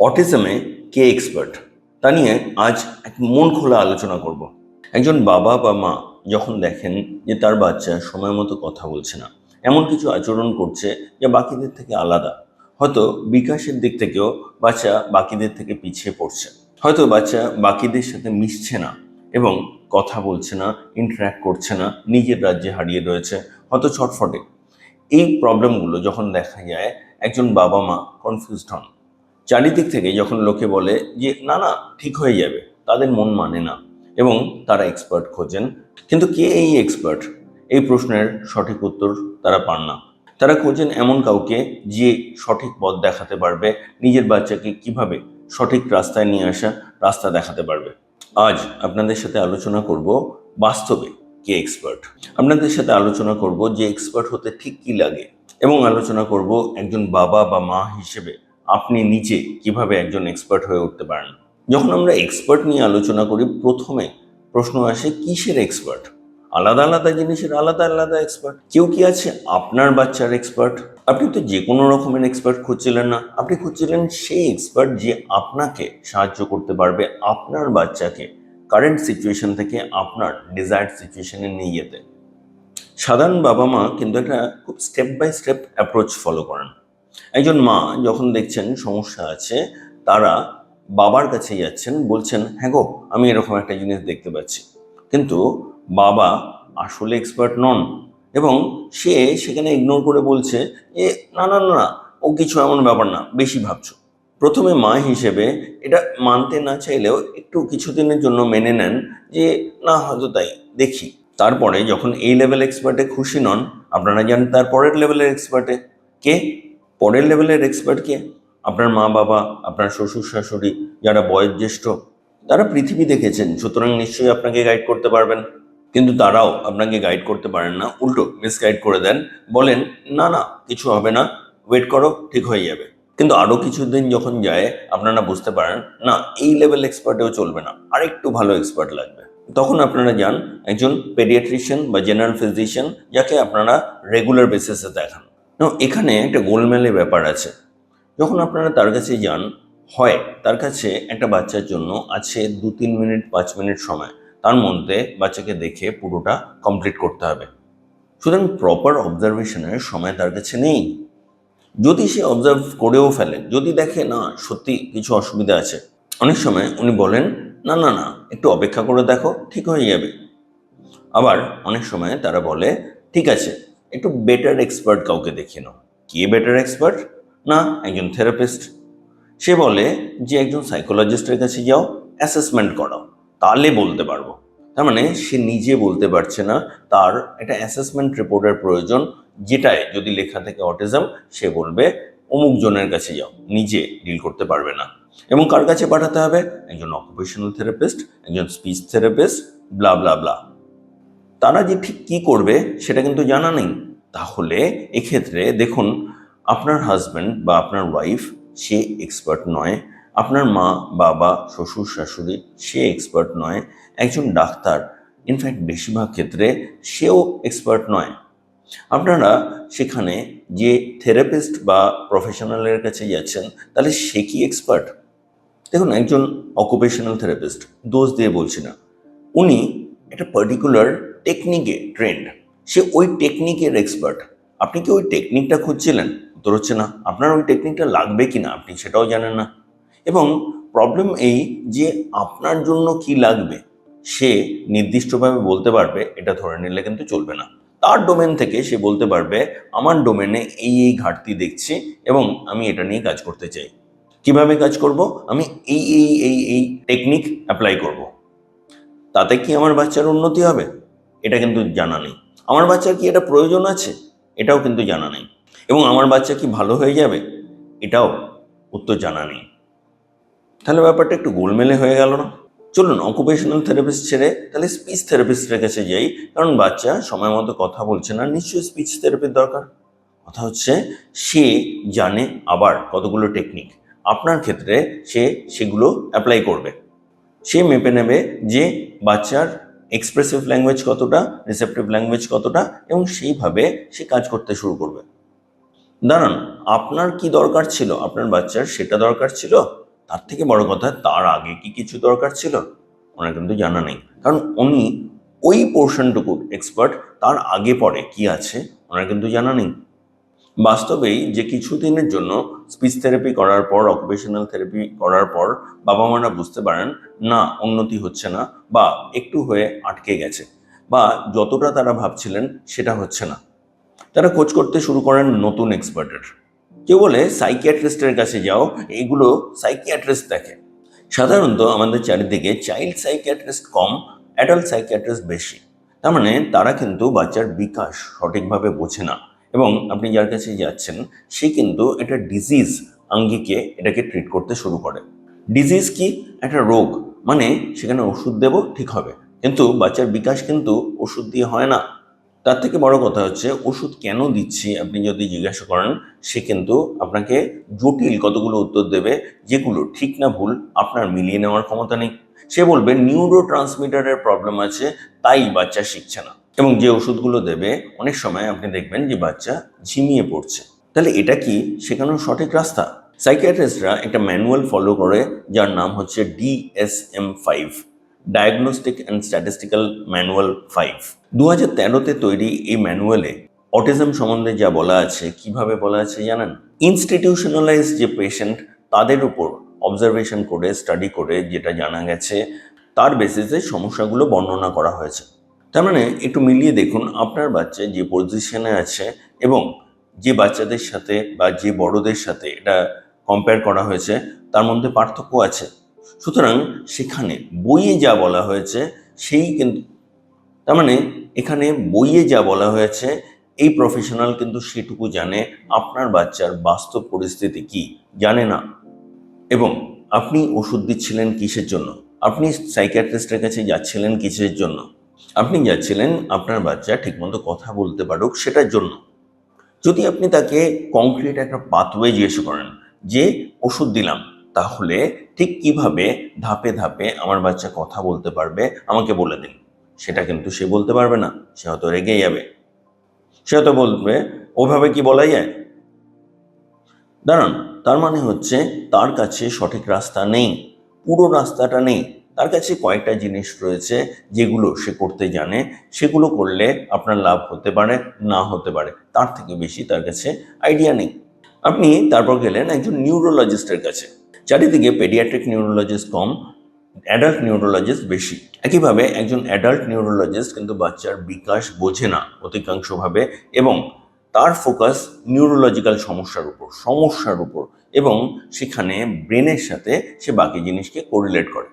অটিজমে কে expert তা নিয়ে আজ এক মন খোলা আলোচনা করব। একজন বাবা বা মা যখন দেখেন যে তার বাচ্চা সময় মতো কথা বলছে না, এমন কিছু আচরণ করছে যা বাকিদের থেকে আলাদা। হয়তো বিকাশের দিক থেকেও বাচ্চা বাকিদের থেকে পিছিয়ে পড়ছে। হয়তো বাচ্চা বাকিদের সাথে মিশছে না এবং কথা বলছে না ইন্টারাক্ট করছে না, নিজের রাজ্যে হারিয়ে রয়েছে, হয়তো ছটফটে। এই প্রবলেমগুলো যখন দেখা যায়, একজন বাবা মা কনফিউজড হন। চারিদিক থেকে যখন লোকে বলে যে, না না, ঠিক হয়ে যাবে। তাদের মন মানে না এবং তারা এক্সপার্ট খোঁজেন। কিন্তু কে এই এক্সপার্ট এই প্রশ্নের সঠিক উত্তর তারা পান না। তারা খোঁজেন এমন কাউকে যে সঠিক পথ দেখাতে পারবে, নিজের বাচ্চাকে কীভাবে সঠিক রাস্তায় নিয়ে আসা, রাস্তা দেখাতে পারবে। আজ আপনাদের সাথে আলোচনা করব বাস্তবে কে এক্সপার্ট আপনাদের সাথে আলোচনা করব যে এক্সপার্ট হতে ঠিক কি লাগে এবং আলোচনা করব একজন বাবা বা মা হিসেবে। আপনি নিজে কীভাবে একজন এক্সপার্ট হয়ে উঠতে পারেন? যখন আমরা এক্সপার্ট নিয়ে আলোচনা করি, প্রথমে প্রশ্ন আসে, কিসের এক্সপার্ট আলাদা আলাদা জিনিসের আলাদা আলাদা এক্সপার্ট কেউ কি আছে? আপনার বাচ্চার এক্সপার্ট আপনি তো যে কোনো রকমের এক্সপার্ট খুঁজছিলেন না। আপনি খুঁজছিলেন সেই এক্সপার্ট যে আপনাকে সাহায্য করতে পারবে আপনার বাচ্চাকে কারেন্ট সিচুয়েশন থেকে আপনার ডিজায়ার্ড সিচুয়েশনে নিয়ে যেতে। সাধারণ বাবা মা কিন্তু একটা খুব step by step approach follow করেন। একজন মা যখন দেখছেন সমস্যা আছে, তারা বাবার কাছে যাচ্ছেন, বলছেন হ্যাঁ গো, আমি এরকম একটা জিনিস দেখতে পাচ্ছি। কিন্তু বাবা আসলে এক্সপার্ট নন এবং সে সেখানে ইগনোর করে বলছে না না না না, ও কিছু এমন ব্যাপার না, বেশি ভাবছ। প্রথমে মা হিসেবে এটা মানতে না চাইলেও একটু কিছুদিনের জন্য মেনে নেন যে, না, হয়তো তাই, দেখি। তারপরে যখন এই লেভেল এক্সপার্টে খুশি নন, আপনারা জানেন তার পরের লেভেলের এক্সপার্টে কে? পরের লেভেলের এক্সপার্ট কে? আপনার মা বাবা, আপনার শ্বশুর শাশুড়ি, যারা বয়োজ্যেষ্ঠ, তারা পৃথিবী দেখেছেন, সুতরাং নিশ্চয়ই আপনাকে গাইড করতে পারবেন। কিন্তু তারাও আপনাকে গাইড করতে পারেন না। উল্টো মিসগাইড করে দেন। বলেন, না না, কিছু হবে না। ওয়েট করো, ঠিক হয়ে যাবে। কিন্তু আরও কিছুদিন যখন যায়, আপনারা বুঝতে পারেন, না, এই লেভেল এক্সপার্টেও চলবে না। আরেকটু ভালো এক্সপার্ট লাগবে। তখন আপনারা যান, একজন পেডিয়াট্রিশিয়ান বা জেনারেল ফিজিশিয়ান যাকে আপনারা রেগুলার বেসিসে দেখান। না, এখানে একটা গোলমেলে ব্যাপার আছে। যখন আপনারা তার কাছে যান হয় তার কাছে একটা বাচ্চার জন্য আছে দু তিন মিনিট পাঁচ মিনিট সময়। তার মধ্যে বাচ্চাকে দেখে পুরোটা কমপ্লিট করতে হবে। সুতরাং প্রপার অবজারভেশনের সময় তার কাছে নেই। যদি সে অবজার্ভ করেও ফেলে যদি দেখে না সত্যি কিছু অসুবিধা আছে। অনেক সময় উনি বলেন না না না একটু অপেক্ষা করে দেখো ঠিক হয়ে যাবে। আবার অনেক সময় তারা বলে ঠিক আছে একটু বেটার এক্সপার্ট কাউকে দেখিয়ে নাও। কে বেটার এক্সপার্ট না, একজন থেরাপিস্ট সে বলে যে, একজন সাইকোলজিস্টের কাছে যাও অ্যাসেসমেন্ট করাও। তাহলে বলতে পারব। তার মানে সে নিজে বলতে পারছে না, তার একটা অ্যাসেসমেন্ট রিপোর্টের প্রয়োজন, যেটায় যদি লেখা থাকে অটিজম সে বলবে, অমুক জনের কাছে যাও, নিজে ডিল করতে পারবে না। এবং কার কাছে পাঠাতে হবে? একজন অকুপেশনাল থেরাপিস্ট একজন speech therapist blah blah blah তারা যে ঠিক কী করবে, সেটা কিন্তু জানা নেই। তাহলে এক্ষেত্রে দেখুন, আপনার হাজব্যান্ড বা আপনার ওয়াইফ সে এক্সপার্ট নয়, আপনার মা, বাবা, শ্বশুর, শাশুড়ি সে এক্সপার্ট নয়, একজন ডাক্তার ইনফ্যাক্ট বেশিরভাগ ক্ষেত্রে সেও এক্সপার্ট নয়। আপনারা সেখানে যে থেরাপিস্ট বা প্রফেশনালের কাছে যাচ্ছেন, তাহলে সে কি এক্সপার্ট দেখুন, একজন অকুপেশনাল থেরাপিস্ট দোষ দিয়ে বলছি না। উনি একটা পার্টিকুলার টেকনিকে ট্রেন্ড সে ওই টেকনিকের এক্সপার্ট আপনি কি ওই টেকনিকটা খুঁজছিলেন? উত্তর হচ্ছে না। আপনার ওই টেকনিকটা লাগবে কি না? আপনি সেটাও জানেন না। এবং প্রবলেম এই যে আপনার জন্য কি লাগবে, সে নির্দিষ্টভাবে বলতে পারবে, এটা ধরে নিলে কিন্তু চলবে না। তার ডোমেন থেকে সে বলতে পারবে, আমার ডোমেনে এই এই ঘাটতি দেখছি এবং আমি এটা নিয়ে কাজ করতে চাই। কীভাবে কাজ করব? আমি এই এই এই এই টেকনিক অ্যাপ্লাই করব। তাতে কি আমার বাচ্চার উন্নতি হবে? এটা কিন্তু জানা নেই। আমার বাচ্চার কি এটা প্রয়োজন আছে? এটাও কিন্তু জানা নেই। এবং আমার বাচ্চা কি ভালো হয়ে যাবে? এটাও উত্তর জানা নেই। তাহলে ব্যাপারটা একটু গোলমেলে হয়ে গেল না? চলুন অকুপেশনাল থেরাপিস্ট ছেড়ে তাহলে স্পিচ থেরাপিস্টের কাছে যাই। কারণ বাচ্চা সময় মতো কথা বলছে না, নিশ্চয়ই স্পিচ থেরাপির দরকার। কথা হচ্ছে, সে জানে আবার কতগুলো টেকনিক আপনার ক্ষেত্রে সে সেগুলো অ্যাপ্লাই করবে। সে মেপে নেবে যে বাচ্চার এক্সপ্রেসিভ ল্যাঙ্গুয়েজ কতটা রিসেপটিভ ল্যাঙ্গুয়েজ কতটা এবং সেইভাবে সে কাজ করতে শুরু করবে। দাঁড়ান, আপনার কি দরকার ছিল? আপনার বাচ্চার সেটা দরকার ছিল? তার থেকে বড় কথা, তার আগে কি কিছু দরকার ছিল? ওনার কিন্তু জানা নেই। কারণ উনি ওই পোর্শনটুকুর এক্সপার্ট তার আগে পরে কি আছে, ওনার কিন্তু জানা নেই। বাস্তবেই যে কিছুদিনের জন্য স্পিচ থেরাপি করার পর অকুপেশনাল থেরাপি করার পর বাবা মারা বুঝতে পারেন, না, উন্নতি হচ্ছে না বা একটু হয়ে আটকে গেছে বা যতটা তারা ভাবছিলেন সেটা হচ্ছে না। তারা খোঁজ করতে শুরু করেন নতুন এক্সপার্টের কেউ বলে সাইকিয়াট্রিস্টের কাছে যাও এগুলো সাইকিয়াট্রিস্ট দেখে। সাধারণত আমাদের চারিদিকে চাইল্ড সাইকিয়াট্রিস্ট কম অ্যাডাল্ট সাইকিয়াট্রিস্ট বেশি। তার মানে তারা কিন্তু বাচ্চার বিকাশ সঠিকভাবে বোঝে না। এবং আপনি যার কাছে যাচ্ছেন, সে কিন্তু এটা ডিজিজ আঙ্গিকে এটাকে ট্রিট করতে শুরু করে। ডিজিজ কি? একটা রোগ। মানে সেখানে ওষুধ দেব, ঠিক হবে। কিন্তু বাচ্চার বিকাশ কিন্তু ওষুধ দিয়ে হয় না। তার থেকে বড় কথা হচ্ছে, ওষুধ কেন দিচ্ছি আপনি যদি জিজ্ঞাসা করেন, সে কিন্তু আপনাকে জটিল কতগুলো উত্তর দেবে, যেগুলো ঠিক না ভুল আপনার মিলিয়ে নেওয়ার ক্ষমতা নেই। সে বলবে নিউরো ট্রান্সমিটারের প্রবলেম আছে, তাই বাচ্চা শিখছে না। এবং যে ওষুধগুলো দেবে, অনেক সময় আপনি দেখবেন যে বাচ্চা ঝিমিয়ে পড়ছে। তাহলে এটা কি শেখানোর সঠিক রাস্তা? সাইকিয়াট্রিস্টরা একটা ম্যানুয়াল ফলো করে, যার নাম হচ্ছে DSM five, diagnostic and statistical manual five. দু হাজার তেরোতে তৈরি এই ম্যানুয়ালে অটিজম সম্বন্ধে যা বলা আছে, কীভাবে বলা আছে জানেন? ইনস্টিটিউশনালাইজ যে পেশেন্ট, তাদের উপর অবজারভেশন করে, স্টাডি করে, যেটা জানা গেছে, তার বেসিসে সমস্যাগুলো বর্ণনা করা হয়েছে। তার মানে একটু মিলিয়ে দেখুন আপনার বাচ্চা যে পজিশনে আছে এবং যে বাচ্চাদের সাথে বা যে বড়দের সাথে এটা কম্পেয়ার করা হয়েছে, তার মধ্যে পার্থক্য আছে। সুতরাং সেখানে বইয়ে যা বলা হয়েছে, সেই কিন্তু তার মানে এখানে বইয়ে যা বলা হয়েছে, এই প্রফেশনাল কিন্তু সেটুকু জানে আপনার বাচ্চার বাস্তব পরিস্থিতি কি, জানে না। এবং আপনি ওষুধ দিচ্ছিলেন কিসের জন্য? আপনি সাইকিয়াট্রিস্টের কাছে যাচ্ছিলেন কিসের জন্য? আপনি যাচ্ছিলেন, আপনার বাচ্চা ঠিকমতো কথা বলতে পারুক সেটার জন্য। যদি আপনি তাকে কংক্রিট একটা পাথওয়ে জিজ্ঞেস করেন, যে ওষুধ দিলাম, তাহলে ঠিক কীভাবে ধাপে ধাপে আমার বাচ্চা কথা বলতে পারবে, আমাকে বলে দিন। সেটা কিন্তু সে বলতে পারবে না, সে হয়তো রেগে যাবে। সে হয়তো বলবে, ওভাবে কি বলা যায়? দাঁড়ান, তার মানে হচ্ছে তার কাছে সঠিক রাস্তা নেই, পুরো রাস্তাটা নেই। তার কাছে কয়েকটা জিনিস রয়েছে যেগুলো সে করতে জানে। সেগুলো করলে আপনার লাভ হতে পারে, না হতে পারে, তার থেকে বেশি তার কাছে আইডিয়া নেই। আপনি তারপর গেলেন একজন নিউরোলজিস্টের কাছে। চারিদিকে পেডিয়াট্রিক নিউরোলজিস্ট কম অ্যাডাল্ট নিউরোলজিস্ট বেশি। একইভাবে একজন অ্যাডাল্ট নিউরোলজিস্ট কিন্তু বাচ্চার বিকাশ বোঝে না অধিকাংশভাবে এবং তার ফোকাস নিউরোলজিক্যাল সমস্যার উপর সমস্যার উপর এবং সেখানে ব্রেনের সাথে সে বাকি জিনিসকে কোরিলেট করে।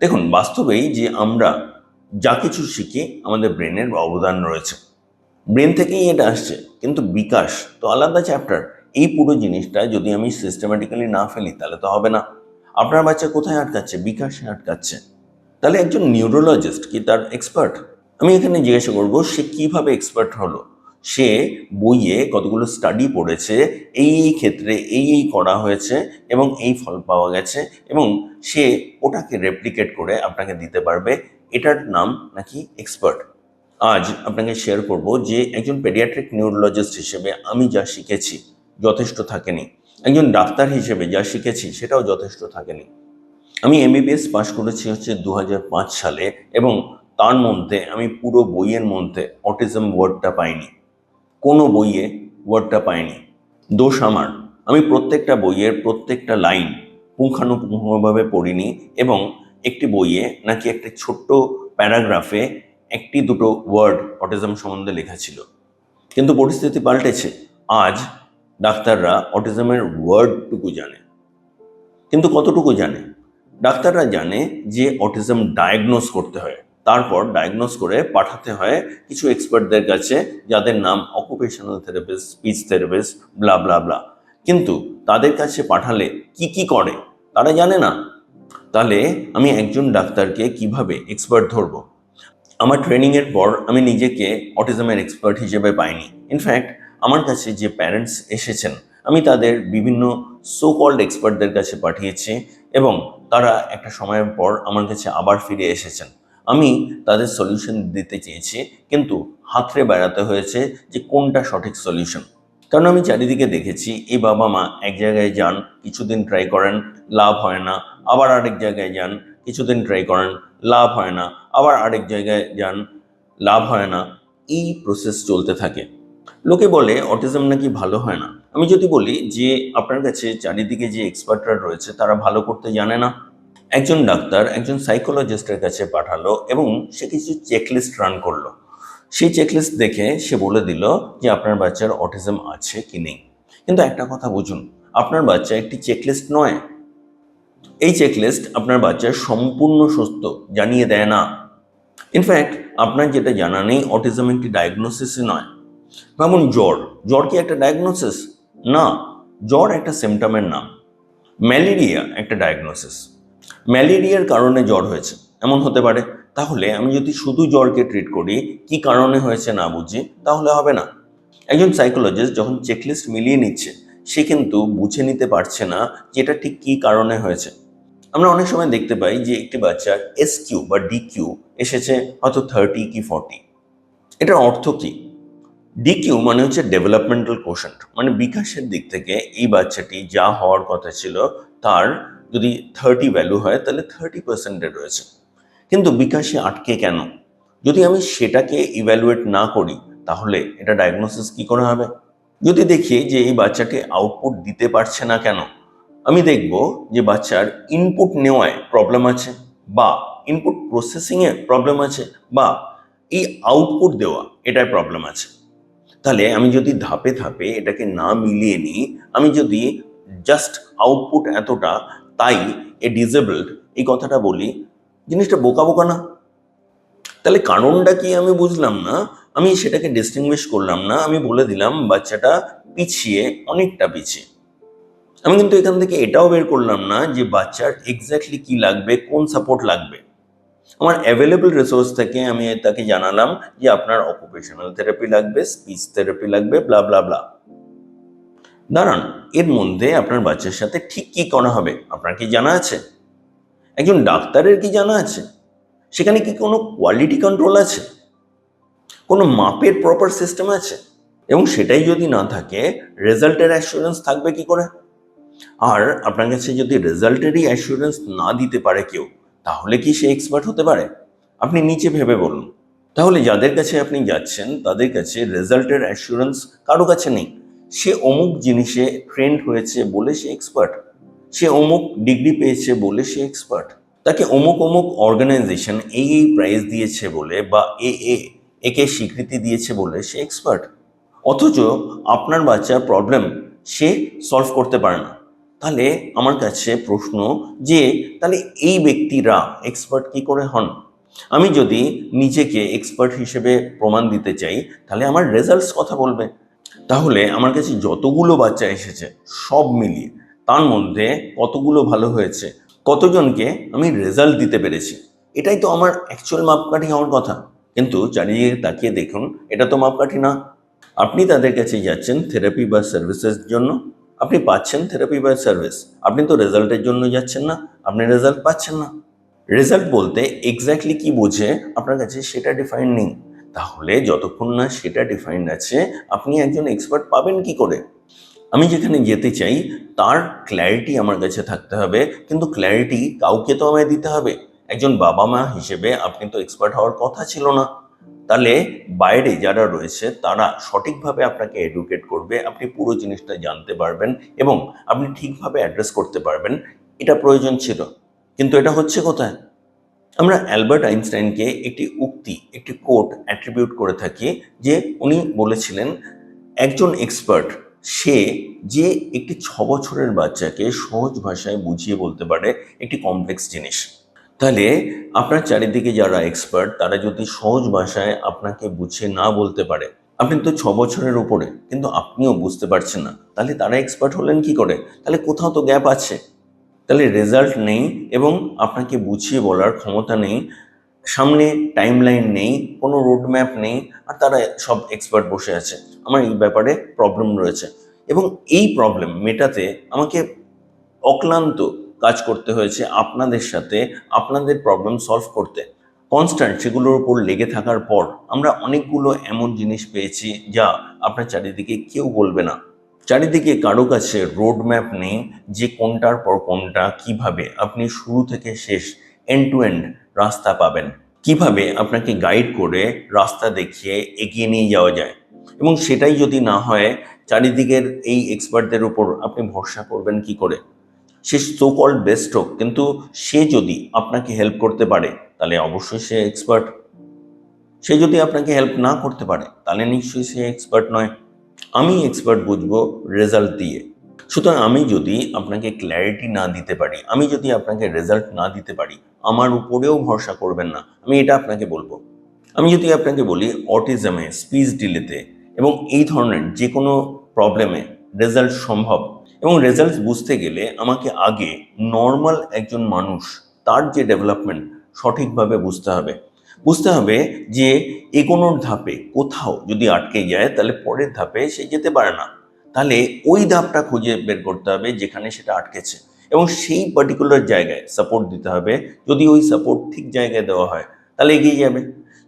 দেখুন, বাস্তবেই যে আমরা যা কিছু শিখি আমাদের ব্রেনের অবদান রয়েছে। ব্রেন থেকেই এটা আসছে, কিন্তু বিকাশ তো আলাদা চ্যাপ্টার। এই পুরো জিনিসটা যদি আমি সিস্টেম্যাটিক্যালি না ফেলি, তাহলে তো হবে না। আপনার বাচ্চা কোথায় আটকাচ্ছে? বিকাশে আটকাচ্ছে। তাহলে একজন নিউরোলজিস্ট কি তার এক্সপার্ট আমি এখানে জিজ্ঞাসা করব, সে কীভাবে এক্সপার্ট হলো? সে বইয়ে কতগুলো স্টাডি পড়েছে, এই এই ক্ষেত্রে এই এই করা হয়েছে এবং এই ফল পাওয়া গেছে এবং সে ওটাকে রেপ্লিকেট করে আপনাকে দিতে পারবে। এটার নাম নাকি এক্সপার্ট আজ আপনাকে শেয়ার করব যে একজন পেডিয়াট্রিক নিউরোলজিস্ট হিসেবে আমি যা শিখেছি যথেষ্ট থাকেনি। একজন ডাক্তার হিসেবে যা শিখেছি সেটাও যথেষ্ট থাকেনি। আমি এমবিবিএস পাশ করেছি হচ্ছে দু হাজার পাঁচ সালে এবং তার মধ্যে আমি পুরো বইয়ের মধ্যে অটিজম ওয়ার্ডটা পাইনি। কোনো বইয়ে ওয়ার্ডটা পাইনি। দোষ আমার। আমি প্রত্যেকটা বইয়ের প্রত্যেকটা লাইন পুঙ্খানুপুঙ্খভাবে পড়িনি এবং একটি বইয়ে নাকি একটি ছোট্ট প্যারাগ্রাফে একটি দুটো ওয়ার্ড অটিজম সম্বন্ধে লেখা ছিল। কিন্তু পরিস্থিতি পাল্টেছে। আজ ডাক্তাররা অটিজমের ওয়ার্ডটুকু জানে। কিন্তু কতটুকু জানে? ডাক্তাররা জানে যে অটিজম ডায়াগনোস করতে হয়। তারপর ডায়াগনোস করে পাঠাতে হয় কিছু এক্সপার্টদের কাছে যাদের নাম occupational therapist speech therapist blah blah blah কিন্তু তাদের কাছে পাঠালে কি কি করে, তারা জানে না। তাহলে আমি একজন ডাক্তারকে কীভাবে এক্সপার্ট ধরবো? আমার ট্রেনিংয়ের পর আমি নিজেকে অটিজমের এক্সপার্ট হিসেবে পাইনি। ইনফ্যাক্ট আমার কাছে যে প্যারেন্টস এসেছেন, আমি তাদের বিভিন্ন সো কল্ড এক্সপার্টদের কাছে পাঠিয়েছি এবং তারা একটা সময়ের পর আমার কাছে আবার ফিরে এসেছেন। আমি তাদের সলিউশন দিতে চেয়েছি, কিন্তু হাতড়ে বেড়াতে হয়েছে যে কোনটা সঠিক সলিউশন কারণ আমি চারিদিকে দেখেছি এই বাবা মা এক জায়গায় যান, কিছুদিন ট্রাই করেন, লাভ হয় না। আবার আরেক জায়গায় যান, কিছুদিন ট্রাই করেন, লাভ হয় না। আবার আরেক জায়গায় যান, লাভ হয় না। এই প্রসেস চলতে থাকে। লোকে বলে অটিজম নাকি ভালো হয় না? আমি যদি বলি যে, আপনার কাছে চারিদিকে যে এক্সপার্টরা রয়েছে, তারা ভালো করতে জানে না। একজন ডাক্তার একজন সাইকোলজিস্টের কাছে পাঠালো এবং সে কিছু চেকলিস্ট রান করল। সেই চেকলিস্ট দেখে সে বলে দিল যে, আপনার বাচ্চার অটিজম আছে কি নেই? কিন্তু একটা কথা বুঝুন, আপনার বাচ্চা একটি চেকলিস্ট নয়। এই চেকলিস্ট আপনার বাচ্চার সম্পূর্ণ সুস্থ, জানিয়ে দেয় না। ইনফ্যাক্ট আপনার যেটা জানা নেই অটিজম একটি ডায়াগনোসিসই নয়। ভাবুন, জ্বর জ্বর কি একটা ডায়াগনোসিস না, জ্বর একটা সিমটমের নাম। ম্যালেরিয়া একটা ডায়াগনোসিস ম্যালেরিয়ার কারণে জ্বর হয়েছে। এমন হতে পারে। তাহলে আমি যদি শুধু জ্বরকে ট্রিট করি, কি কারণে হয়েছে না বুঝি? তাহলে হবে না। একজন সাইকোলজিস্ট যখন চেকলিস্ট মিলিয়ে নিচ্ছে, সে কিন্তু বুঝে নিতে পারছে না যে এটা ঠিক কি কারণে হয়েছে। আমরা অনেক সময় দেখতে পাই যে একটি বাচ্চার এস কিউ বা ডি কিউ এসেছে, হয়তো থার্টি কি ফর্টি এটার অর্থ কি? ডিকিউ মানে হচ্ছে ডেভেলপমেন্টাল কোশেন্ট মানে বিকাশের দিক থেকে এই বাচ্চাটি যা হওয়ার কথা ছিল, তার যদি থার্টি ভ্যালু হয়, তাহলে থার্টি পার্সেন্টে রয়েছে। কিন্তু বিকাশে আটকে কেন? যদি আমি সেটাকে ইভ্যালুয়েট না করি, তাহলে এটা ডায়াগনোসিস কি করে হবে? যদি দেখি যে এই বাচ্চাটি আউটপুট দিতে পারছে না কেন, আমি দেখব যে বাচ্চার ইনপুট নেওয়ায় প্রবলেম আছে, বা ইনপুট প্রসেসিংয়ে প্রবলেম আছে, বা এই আউটপুট দেওয়া এটায় প্রবলেম আছে। তাহলে আমি যদি ধাপে ধাপে এটাকে না মিলিয়ে নিই, আমি যদি জাস্ট আউটপুট এতটা তাই এ ডিজেবলড এই কথাটা বলি, জিনিসটা বোকা বোকা না। তাহলে কারণটা কি আমি বুঝলাম না? আমি সেটাকে ডিস্টিংগুইশ করলাম না, আমি বলে দিলাম বাচ্চাটা পিছিয়ে, অনেকটা পিছিয়ে। আমি কিন্তু এখান থেকে এটাও বের করলাম না যে বাচ্চার এক্স্যাক্টলি কি লাগবে, কোন সাপোর্ট লাগবে। আমার অ্যাভেলেবল রিসোর্স থেকে আমি তাকে জানালাম যে আপনার অকুপেশনাল থেরাপি লাগবে স্পিচ থেরাপি লাগবে ব্লা ব্লা ব্লা দাঁড়ান, এর মধ্যে আপনার বাচ্চার সাথে ঠিক কি করা হবে? আপনার কি জানা আছে? একজন ডাক্তারের কি জানা আছে? সেখানে কি কোনো কোয়ালিটি কন্ট্রোল আছে? কোনো মাপের প্রপার সিস্টেম আছে? এবং সেটাই যদি না থাকে রেজাল্টের অ্যাসুরেন্স থাকবে কি করে? আর আপনার কাছে যদি রেজাল্টেরই অ্যাসুরেন্স না দিতে পারে কেউ, তাহলে কি সে এক্সপার্ট হতে পারে? আপনি নিচে ভেবে বলুন। তাহলে যাদের কাছে আপনি যাচ্ছেন, তাদের কাছে রেজাল্টের অ্যাসুরেন্স কারও কাছে নেই। সে অমুক জিনিসে ট্রেন্ড হয়েছে বলে সে এক্সপার্ট সে অমুক ডিগ্রি পেয়েছে বলে সে এক্সপার্ট তাকে অমুক অমুক অর্গানাইজেশন এই এই প্রাইজ দিয়েছে বলে বা এ এ একে স্বীকৃতি দিয়েছে বলে সে এক্সপার্ট অথচ আপনার বাচ্চার প্রবলেম সে সলভ করতে পারে না। তাহলে আমার কাছে প্রশ্ন যে, তাহলে এই ব্যক্তিরা এক্সপার্ট কি করে হন? আমি যদি নিজেকে এক্সপার্ট হিসেবে প্রমাণ দিতে চাই, তাহলে আমার রেজাল্টস কথা বলবে। তাহলে আমার কাছে যতগুলো বাচ্চা এসেছে, সব মিলিয়ে তার মধ্যে কতগুলো ভালো হয়েছে, কতজনকে আমি রেজাল্ট দিতে পেরেছি, এটাই তো আমার অ্যাকচুয়াল মাপকাঠি হওয়ার কথা। কিন্তু চারিদিকে তাকিয়ে দেখুন, এটা তো মাপকাঠি না। আপনি তাদের কাছে যাচ্ছেন থেরাপি বা সার্ভিসের জন্য। আপনি পাচ্ছেন থেরাপি বা সার্ভিস আপনি তো রেজাল্টের জন্য যাচ্ছেন না, আপনি রেজাল্ট পাচ্ছেন না। রেজাল্ট বলতে এক্স্যাক্টলি কি বোঝে, আপনার কাছে সেটা ডিফাইন নেই। তাহলে যতক্ষণ না সেটা ডিফাইন্ড আছে, আপনি একজন এক্সপার্ট পাবেন কি করে? আমি যেখানে যেতে চাই, তার ক্ল্যারিটি আমার কাছে থাকতে হবে, কিন্তু ক্ল্যারিটি কাউকে তো আমায় দিতে হবে। একজন বাবা মা হিসেবে আপনি তো এক্সপার্ট হওয়ার কথা ছিল না। তাহলে বাইরে যারা রয়েছে, তারা সঠিকভাবে আপনাকে এডুকেট করবে, আপনি পুরো জিনিসটা জানতে পারবেন এবং আপনি ঠিকভাবে অ্যাড্রেস করতে পারবেন। এটা প্রয়োজন ছিল। কিন্তু এটা হচ্ছে কোথায়? আমরা অ্যালবার্ট আইনস্টাইনকে একটি উক্তি, একটি কোট অ্যাট্রিবিউট করে থাকি যে উনি বলেছিলেন, একজন এক্সপার্ট সে যে একটি ছ বছরের বাচ্চাকে সহজ ভাষায় বুঝিয়ে বলতে পারে একটি কমপ্লেক্স জিনিস। তাহলে আপনার চারিদিকে যারা এক্সপার্ট তারা যদি সহজ ভাষায় আপনাকে বুঝিয়ে না বলতে পারে, আপনি তো ছ বছরের উপরে, কিন্তু আপনিও বুঝতে পারছেন না, তাহলে তারা এক্সপার্ট হলেন কি করে? তাহলে কোথাও তো গ্যাপ আছে। তাহলে রেজাল্ট নেই এবং আপনাকে বুঝিয়ে বলার ক্ষমতা নেই, সামনে টাইমলাইন নেই, কোনো রোডম্যাপ নেই, আর তারা সব এক্সপার্ট বসে আছে। আমার এই ব্যাপারে প্রবলেম রয়েছে। এবং এই প্রবলেম মেটাতে আমাকে অক্লান্ত কাজ করতে হয়েছে আপনাদের সাথে, আপনাদের প্রবলেম সলভ করতে। কনস্ট্যান্ট সেগুলোর উপর লেগে থাকার পর আমরা অনেকগুলো এমন জিনিস পেয়েছি যা আপনার চারিদিকে কেউ বলবে না। চারিদিকে কারও কাছে রোড ম্যাপ নেই যে কোনটার পর কোনটা, কীভাবে আপনি শুরু থেকে শেষ এন্ড টু এন্ড রাস্তা পাবেন। কীভাবে আপনাকে গাইড করে রাস্তা দেখিয়ে এগিয়ে নিয়ে যাওয়া যায়। এবং সেটাই যদি না হয়, চারিদিকের এই এক্সপার্টদের উপর আপনি ভরসা করবেন কি করে? সে সো কল্ড বেস্ট হোক, কিন্তু সে যদি আপনাকে হেল্প করতে পারে, তাহলে অবশ্যই সে এক্সপার্ট সে যদি আপনাকে হেল্প না করতে পারে, তাহলে নিশ্চয়ই সে এক্সপার্ট নয়। আমি এক্সপার্ট বুঝব রেজাল্ট দিয়ে। সুতরাং আমি যদি আপনাকে ক্ল্যারিটি না দিতে পারি, আমি যদি আপনাকে রেজাল্ট না দিতে পারি, আমার উপরেও ভরসা করবেন না। আমি এটা আপনাকে বলব। আমি যদি আপনাকে বলি অটিজমে স্পিচ ডিলেতে এবং এই ধরনের যে কোনো প্রবলেমে রেজাল্ট সম্ভব এবং রেজাল্ট বুঝতে গেলে আমাকে আগে নর্মাল একজন মানুষ, তার যে ডেভেলপমেন্ট সঠিকভাবে বুঝতে হবে। বুঝতে হবে যে এগোনোর ধাপে কোথাও যদি আটকে যায়, তাহলে পরের ধাপে সে যেতে পারে না। তাহলে ওই ধাপটা খুঁজে বের করতে হবে যেখানে সেটা আটকেছে। এবং সেই পার্টিকুলার জায়গায় সাপোর্ট দিতে হবে। যদি ওই সাপোর্ট ঠিক জায়গায় দেওয়া হয়, তাহলে এগিয়ে যাবে।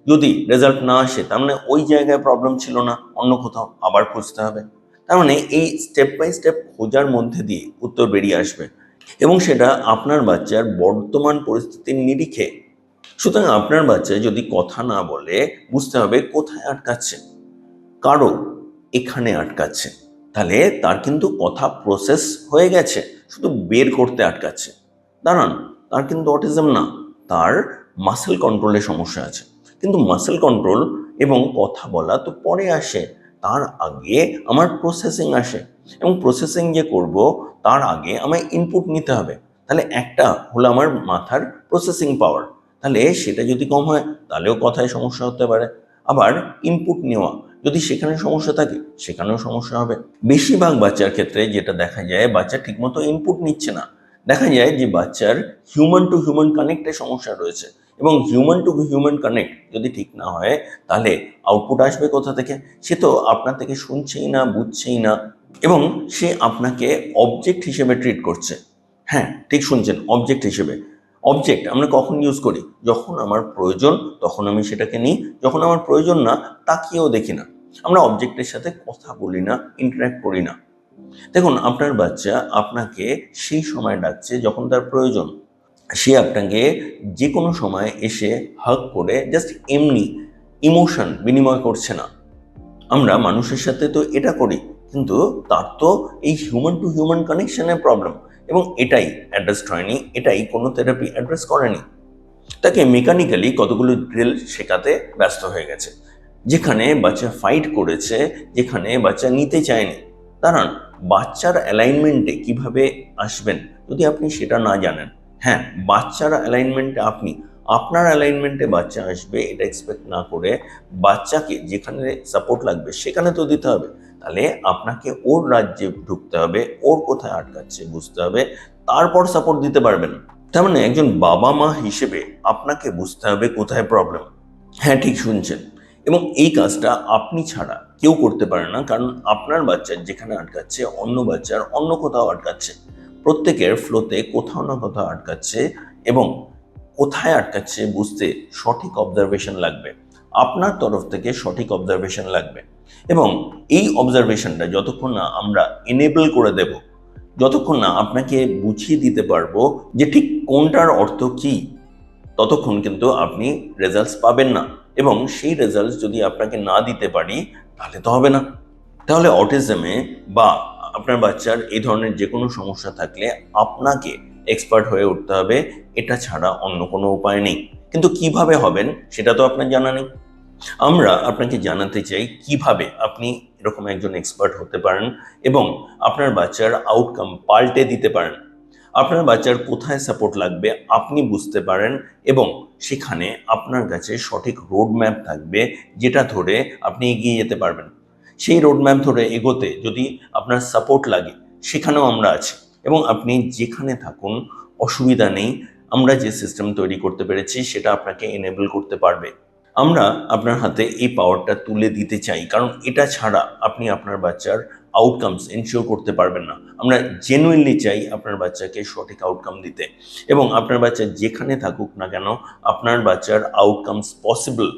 যদি রেজাল্ট না আসে, তার মানে ওই জায়গায় প্রবলেম ছিল না, অন্য কোথাও আবার খুঁজতে হবে। তার মানে এই স্টেপ বাই স্টেপ খোঁজার মধ্যে দিয়ে উত্তর বেরিয়ে আসবে। এবং সেটা আপনার বাচ্চার বর্তমান পরিস্থিতির নিরিখে সুতরাং আপনার বাচ্চা যদি কথা না বলে বুঝতে হবে কোথায় আটকাচ্ছে। কারও এখানে আটকাচ্ছে। তাহলে তার কিন্তু কথা প্রসেস হয়ে গেছে, শুধু বের করতে আটকাচ্ছে। দাঁড়ান, তার কিন্তু অটিজম না, তার মাসেল কন্ট্রোলের সমস্যা আছে। কিন্তু মাসেল কন্ট্রোল এবং কথা বলা তো পরে আসে, তার আগে আমার প্রসেসিং আসে। এবং প্রসেসিং যে করব, তার আগে আমায় ইনপুট নিতে হবে। তাহলে একটা হলো আমার মাথার প্রসেসিং পাওয়ার তাহলে সেটা যদি কম হয়, তাহলেও কথায় সমস্যা হতে পারে। আবার ইনপুট নেওয়া, যদি সেখানে সমস্যা থাকে, সেখানেও সমস্যা হবে। বেশিরভাগ বাচ্চার ক্ষেত্রে যেটা দেখা যায়, বাচ্চা ঠিকমতো ইনপুট নিচ্ছে না। দেখা যায় যে বাচ্চার হিউম্যান টু হিউম্যান কানেক্টে সমস্যা রয়েছে এবং হিউম্যান টু হিউম্যান কানেক্ট যদি ঠিক না হয়, তাহলে আউটপুট আসবে কোথা থেকে? সে তো আপনার থেকে শুনছেই না, বুঝছেই না এবং সে আপনাকে অবজেক্ট হিসেবে ট্রিট করছে। হ্যাঁ ঠিক শুনছেন অবজেক্ট হিসেবে। অবজেক্ট আমরা কখন ইউজ করি? যখন আমার প্রয়োজন, তখন আমি সেটাকে নিই। যখন আমার প্রয়োজন না, তাকিয়েও দেখি না। আমরা অবজেক্টের সাথে কথা বলি না ইন্টারাক্ট করি না। দেখুন, আপনার বাচ্চা আপনাকে সেই সময় ডাকছে যখন তার প্রয়োজন। সে আপনাকে যে কোনো সময় এসে হাক করে জাস্ট এমনি ইমোশন বিনিময় করছে না। আমরা মানুষের সাথে তো এটা করি, কিন্তু তার তো এই হিউম্যান টু হিউম্যান কানেকশনের প্রবলেম এবং এটাই অ্যাড্রেস হয়নি, এটাই কোনো থেরাপি অ্যাড্রেস করেনি। তাকে মেকানিক্যালি কতগুলো ড্রিল শেখাতে ব্যস্ত হয়ে গেছে। যেখানে বাচ্চা ফাইট করেছে, যেখানে বাচ্চা নিতে চায়নি। দাঁড়ান, বাচ্চার অ্যালাইনমেন্টে কীভাবে আসবেন? যদি আপনি সেটা না জানেন। হ্যাঁ বাচ্চার অ্যালাইনমেন্টে আপনি আপনার অ্যালাইনমেন্টে বাচ্চা আসবে, এটা এক্সপেক্ট না করে বাচ্চাকে যেখানে সাপোর্ট লাগবে সেখানে তো দিতে হবে। তাহলে আপনাকে ওর রাজ্যে ঢুকতে হবে, ওর কোথায় আটকাচ্ছে বুঝতে হবে, তারপর সাপোর্ট দিতে পারবেন। তার মানে একজন বাবা মা হিসেবে আপনাকে বুঝতে হবে কোথায় প্রবলেম হ্যাঁ ঠিক শুনছেন। এবং এই কাজটা আপনি ছাড়া কেউ করতে পারে না, কারণ আপনার বাচ্চার যেখানে আটকাচ্ছে, অন্য বাচ্চার অন্য কোথাও আটকাচ্ছে। প্রত্যেকের ফ্লোতে কোথাও না কোথাও আটকাচ্ছে এবং কোথায় আটকাচ্ছে বুঝতে সঠিক অবজারভেশন লাগবে। আপনার তরফ থেকে সঠিক অবজারভেশন লাগবে। এবং এই অবজারভেশনটা যতক্ষণ না আমরা এনেবল করে দেব, যতক্ষণ না আপনাকে বুঝিয়ে দিতে পারব যে ঠিক কোনটার অর্থ কি, ততক্ষণ কিন্তু আপনি রেজাল্টস পাবেন না। এবং সেই রেজাল্টস যদি আপনাকে না দিতে পারি, তাহলে তো হবে না। তাহলে অটিজমে বা আপনার বাচ্চার এই ধরনের যে কোনো সমস্যা থাকলে আপনাকে এক্সপার্ট হয়ে উঠতে হবে, এটা ছাড়া অন্য কোনো উপায় নেই। কিন্তু কীভাবে হবেন, সেটা তো আপনার জানা নেই। আমরা আপনাকে জানাতে চাই কীভাবে আপনি এরকম একজন এক্সপার্ট হতে পারেন এবং আপনার বাচ্চার আউটকাম পাল্টে দিতে পারেন। আপনার বাচ্চার কোথায় সাপোর্ট লাগবে আপনি বুঝতে পারেন এবং সেখানে আপনার কাছে সঠিক রোড ম্যাপ থাকবে যেটা ধরে আপনি এগিয়ে যেতে পারবেন। সেই রোড ম্যাপ ধরে এগোতে যদি আপনার সাপোর্ট লাগে, সেখানেও আমরা আছি। এবং আপনি যেখানে থাকুন, অসুবিধা নেই, আমরা যে সিস্টেম তৈরি করতে পেরেছি সেটা আপনাকে এনেবল করতে পারবে। আমরা আপনার হাতে এই পাওয়ারটা তুলে দিতে চাই, কারণ এটা ছাড়া আপনি আপনার বাচ্চার আউটকামস এনশিওর করতে পারবেন না। আমরা জেনুইনলি চাই আপনার বাচ্চাকে সঠিক আউটকাম দিতে এবং আপনার বাচ্চা যেখানে থাকুক না কেন, আপনার বাচ্চার outcomes possible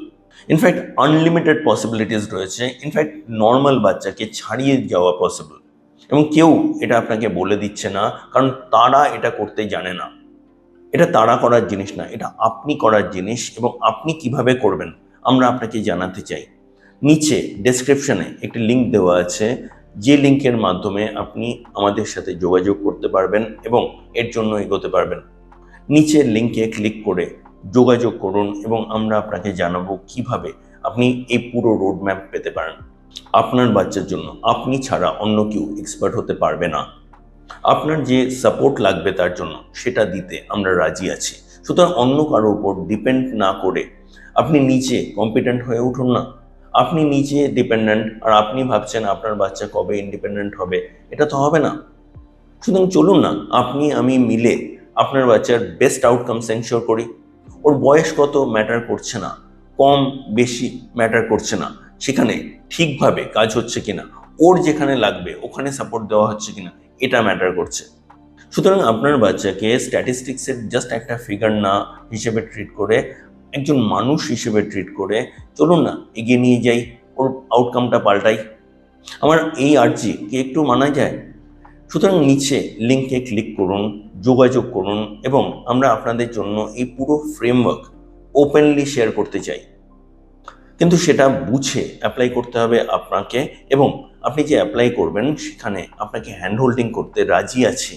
in fact unlimited possibilities রয়েছে। ইনফ্যাক্ট নর্মাল বাচ্চাকে ছাড়িয়ে যাওয়া পসিবল এবং কেউ এটা আপনাকে বলে দিচ্ছে না, কারণ তারা এটা করতে জানে না। এটা তারা করার জিনিস না, এটা আপনি করার জিনিস এবং আপনি কীভাবে করবেন আমরা আপনাকে জানাতে চাই। নিচে ডেসক্রিপশনে একটি লিংক দেওয়া আছে, যে লিঙ্কের মাধ্যমে আপনি আমাদের সাথে যোগাযোগ করতে পারবেন এবং এর জন্য এগোতে পারবেন। নিচের লিঙ্কে ক্লিক করে যোগাযোগ করুন এবং আমরা আপনাকে জানাব কীভাবে আপনি এই পুরো রোড ম্যাপ পেতে পারেন। আপনার বাচ্চার জন্য। আপনি ছাড়া অন্য কেউ এক্সপার্ট হতে পারবে না। আপনার যে সাপোর্ট লাগবে তার জন্য, সেটা দিতে আমরা রাজি আছি। সুতরাং অন্য কারও উপর ডিপেন্ড না করে আপনি নিজে কম্পিটেন্ট হয়ে উঠুন না। আপনি নিজে ডিপেন্ডেন্ট আর আপনি ভাবছেন আপনার বাচ্চা কবে ইন্ডিপেন্ডেন্ট হবে, এটা তো হবে না। সুতরাং চলুন না, আপনি, আমি মিলে আপনার বাচ্চার বেস্ট আউটকাম সেনশিওর করি। ওর বয়স কত ম্যাটার করছে না, কম, বেশি ম্যাটার করছে না। সেখানে ঠিকভাবে কাজ হচ্ছে কিনা, ওর যেখানে লাগবে, ওখানে সাপোর্ট দেওয়া হচ্ছে কিনা, এটা ম্যাটার করছে। সুতরাং আপনার বাচ্চাকে স্ট্যাটিস্টিক্সের জাস্ট একটা ফিগার না হিসেবে ট্রিট করে, একজন মানুষ হিসেবে ট্রিট করে, চলুন না, এগিয়ে নিয়ে যাই, ওর আউটকামটা পাল্টাই। আমার এই আর্জি কি একটু মানা যায়? সুতরাং নিচে লিঙ্কে ক্লিক করুন, যোগাযোগ করুন, এবং আমরা আপনাদের জন্য এই পুরো ফ্রেমওয়ার্ক ওপেনলি শেয়ার করতে চাই। কিন্তু সেটা বুঝে অ্যাপ্লাই করতে হবে আপনাকে এবং আপনি যে অ্যাপ্লাই করবেন সেখানে আপনাকে হ্যান্ড হোল্ডিং করতে রাজি আছে।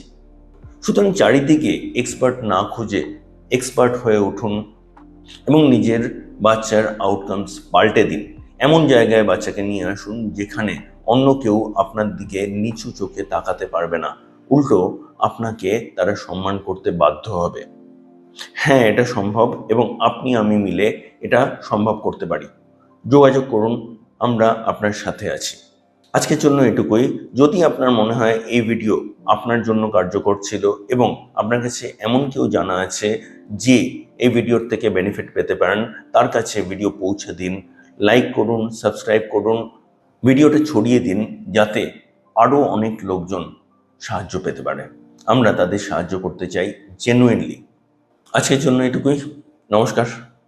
সুতরাং চারিদিকে এক্সপার্ট না খুঁজে এক্সপার্ট হয়ে উঠুন এবং নিজের বাচ্চার আউটকামস পাল্টে দিন। এমন জায়গায় বাচ্চাকে নিয়ে আসুন যেখানে অন্য কেউ আপনার দিকে নিচু চোখে তাকাতে পারবে না। উল্টো আপনাকে তারা সম্মান করতে বাধ্য হবে। হ্যাঁ এটা সম্ভব এবং আপনি আমি মিলে এটা সম্ভব করতে পারি। যোগাযোগ করুন, আমরা আপনার সাথে আছি। আজকের জন্য এটুকুই। যদি আপনার মনে হয় এই ভিডিও আপনার জন্য কার্যকর ছিল এবং আপনার কাছে এমন কেউ জানা আছে যে এই ভিডিওর থেকে বেনিফিট পেতে পারেন, তার কাছে ভিডিও পৌঁছে দিন লাইক করুন সাবস্ক্রাইব করুন, ভিডিওটা ছড়িয়ে দিন যাতে আরও অনেক লোকজন সাহায্য পেতে পারে। আমরা তাদের সাহায্য করতে চাই জেনুইনলি আজকের জন্য এটুকুই। নমস্কার।